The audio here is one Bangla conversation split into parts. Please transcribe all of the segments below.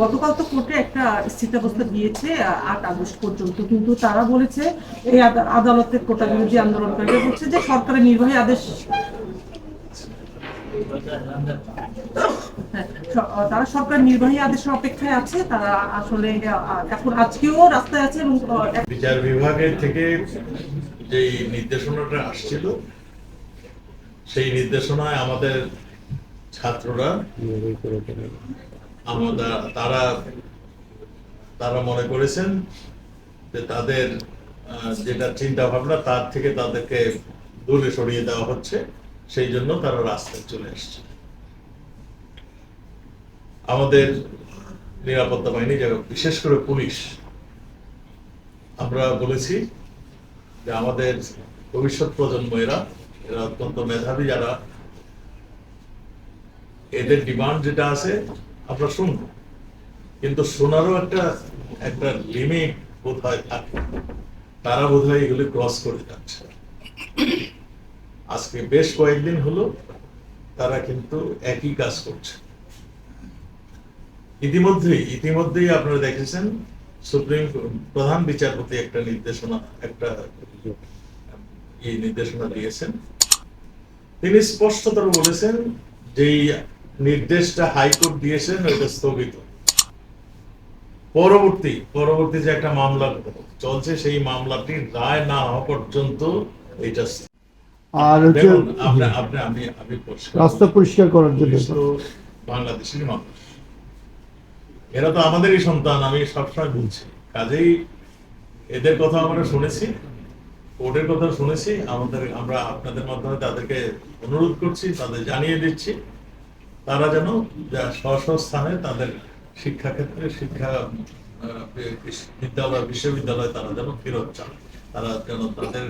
গতকাল তো কোর্টে একটা স্থিতাবস্থা দিয়েছে আট আগস্ট পর্যন্ত। কিন্তু তারা বলেছে এই আদালতের কোটা বিরোধী আন্দোলনকারীরা বলছে যে সরকারের নির্বাহী আদেশ হ্যাঁ, তারা সরকার নির্বাহী আদেশের অপেক্ষায় আছে তারা আসলে এখন আজকেও রাস্তায় আছে এবং বিচার বিভাগের থেকে যে নির্দেশনাটা আসছিল সেই নির্দেশনায় আমাদের ছাত্ররা আমাদের তারা তারা মনে করেছেন যে তাদের যেটা চিন্তা ভাবনা তার থেকে তাদেরকে দূরে সরিয়ে দেওয়া হচ্ছে, সেই জন্য তারা রাস্তায় চলে আসছে। আমাদের নিরাপত্তা বাহিনী বিশেষ করে পুলিশ, আমরা বলেছি যে আমাদের ভবিষ্যৎ প্রজন্ম, এরা এরা অত্যন্ত মেধাবী, যারা এদের ডিমান্ড যেটা আছে, আমরা শুনব। কিন্তু শোনারও একটা একটা লিমিট হয় থাকে। তারা বোধ হয় এগুলি ক্রস করে যাচ্ছে। আজকে বেশ কয়েকদিন হলো, তারা কিন্তু একই কাজ করছে। ইতিমধ্যেই ইতিমধ্যেই আপনারা দেখেছেন, সুপ্রিম প্রধান বিচারপতি একটা নির্দেশনা একটা নির্দেশনা দিয়েছেন। তিনি স্পষ্টতর বলেছেন যে নির্দেশটা হাইকোর্ট দিয়েছেন ওইটা স্থগিত। পরবর্তী পরবর্তী যে একটা মামলা চলছে সেই মামলাটির রায় না হওয়া পর্যন্ত এটা আর আপনি আপনি আমি আমি রাস্তা পরিষ্কার করার জন্য বাংলাদেশের মানুষ। এরা তো আমাদেরই সন্তান আমি সবসময় বলছি। কাজেই এদের কথা আমরা শুনেছি কোর্টের কথা শুনেছি। আমাদের আমরা আপনাদের মাধ্যমে তাদেরকে অনুরোধ করছি তাদের জানিয়ে দিচ্ছি। তারা যেন স্থানে তাদের শিক্ষা ক্ষেত্রে শিক্ষা বিদ্যালয় বিশ্ববিদ্যালয় তারা যেন ফেরত চান তারা যেন তাদের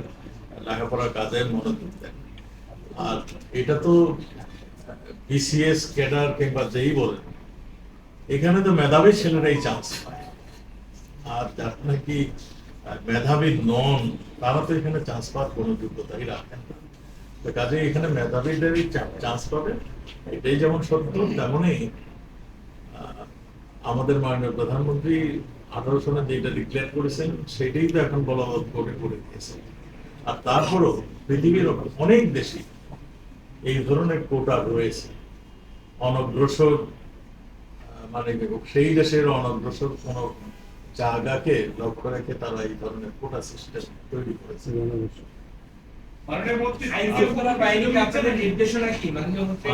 লেখাপড়ার কাজে মনোযোগ দেন আর এটা তো বিসিএস ক্যাডার কিংবা যেই বলেন, এখানে তো মেধাবী ছেলেরাই চান্স পায়। আর যারা নাকি মেধাবী নন, তারা তো এখানে চান্স পাওয়ার কোনো যোগ্যতাই রাখেন কাজে এখানে মেধাবীদেরই চান্স পাবে। এটাই যেমন সত্য, তেমনই আমাদের মাননীয় প্রধানমন্ত্রী আঠারো সনে যেটা ডিক্লেয়ার করেছেন, সেটাই তো এখন বলবৎ করে করে দিয়েছে। আর তারপরও পৃথিবীর অনেক দেশই এই ধরনের কোটা রয়েছে। অনগ্রসর মানে সেই দেশের অনগ্রসর কোন জায়গাকে লক্ষ্য রেখে তারা এই ধরনের কোটা সিস্টেম তৈরি করেছে মাননীয় মন্ত্রী আইনশৃঙ্খলা বাহিনীকে আপনাদের নির্দেশনা কি? মাননীয় মন্ত্রী?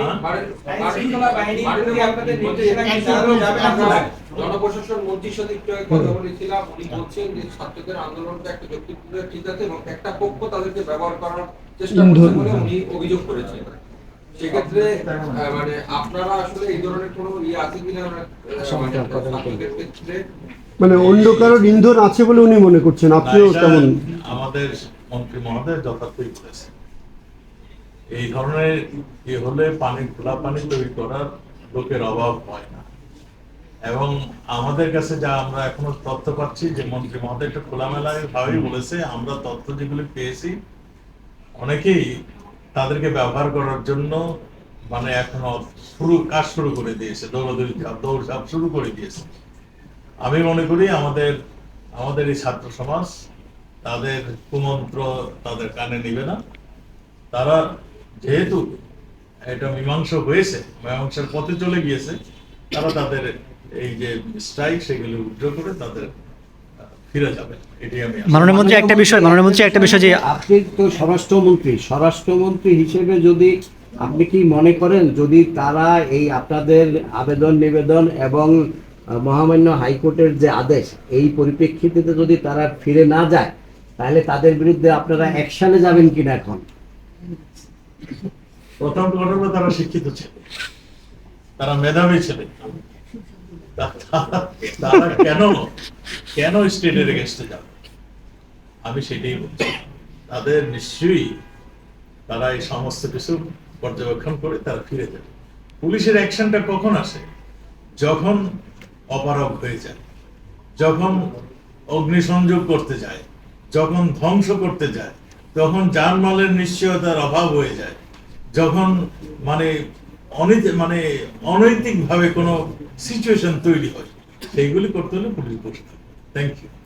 আইনশৃঙ্খলা বাহিনীর প্রতি আপনাদের নির্দেশনা কি? জানানো যাবে আপনারা জনপ্রশাসন মন্ত্রীর সাথে একটু কথা বলেছিলাম। উনি বলছেন যে ছাত্রদের আন্দোলনটা একটা যৌক্তিকভাবে ঠিক আছে এবং একটা পক্ষ তাদেরকে ব্যবহার করার চেষ্টা করছে বলে উনি অভিযোগ করেছেন। সেক্ষেত্রে মানে আপনারা আসলে এই ধরনের কোনো ইয়ে আছে কিনা মানে ছাত্রদের ক্ষেত্রে? মানে অন্য কারোর ইন্ধন আছে বলে উনি মনে করছেন। আপনিও তেমন আমাদের মন্ত্রী মহোদয় যথার্থই বলেছে এই ধরনের ইয়ে হলে পানি, খোলা পানি তৈরি করার লোকের অভাব হয় না। এবং আমাদের কাছে যা আমরা এখনও তথ্য পাচ্ছি যে মন্ত্রী মহোদয় একটু খোলামেলায় ভাবেই বলেছে, আমরা তথ্য যেগুলি পেয়েছি, অনেকেই তাদেরকে ব্যবহার করার জন্য মানে এখনও শুরু, কাজ শুরু করে দিয়েছে, দৌড়দৌড়ি দৌড় ঝাঁপ শুরু করে দিয়েছে। আমি মনে করি আমাদের আমাদের এই ছাত্র সমাজ তাদের কুমন্ত্র তাদের কানে নিবে না। তারা যেহেতু এটা মীমাংস হয়েছে মীমাংসার পথে চলে গিয়েছে তারা তাদের এই যে স্ট্রাইক সেগুলি উদ্র করে তাদের ফিরে যাবে। এটি আমি আশা মাননীয় মন্ত্রী একটা বিষয় মাননীয় মন্ত্রী একটা বিষয় যে আপনি তো স্বরাষ্ট্রমন্ত্রী স্বরাষ্ট্রমন্ত্রী হিসেবে যদি আপনি কি মনে করেন যদি তারা এই আপনাদের আবেদন নিবেদন এবং মহামান্য হাইকোর্টের যে আদেশ এই পরিপ্রেক্ষিতে যদি তারা ফিরে না যায় তাহলে তাদের বিরুদ্ধে আপনারা অ্যাকশনে যাবেন কিনা এখন? প্রথম ঘটনা তারা শিক্ষিত ছেলে। তারা মেধাবী ছেলে। তারা কেন কেন স্টেটের এগেস্টে যাবে? আমি সেটাই বলছি। তাদের নিশ্চয়ই তারা এই সমস্ত কিছু পর্যবেক্ষণ করে তারা ফিরে যাবে। পুলিশের অ্যাকশনটা কখন আসে? যখন অপারগ হয়ে যায়, যখন অগ্নিসংযোগ করতে যায় যখন ধ্বংস করতে যায়, তখন জানমালের নিশ্চয়তার অভাব হয়ে যায়। যখন মানে অনৈত মানে অনৈতিকভাবে কোনো সিচুয়েশন তৈরি হয়, সেইগুলি করতে হলে পুলিশ প্রশ্ন থ্যাংক ইউ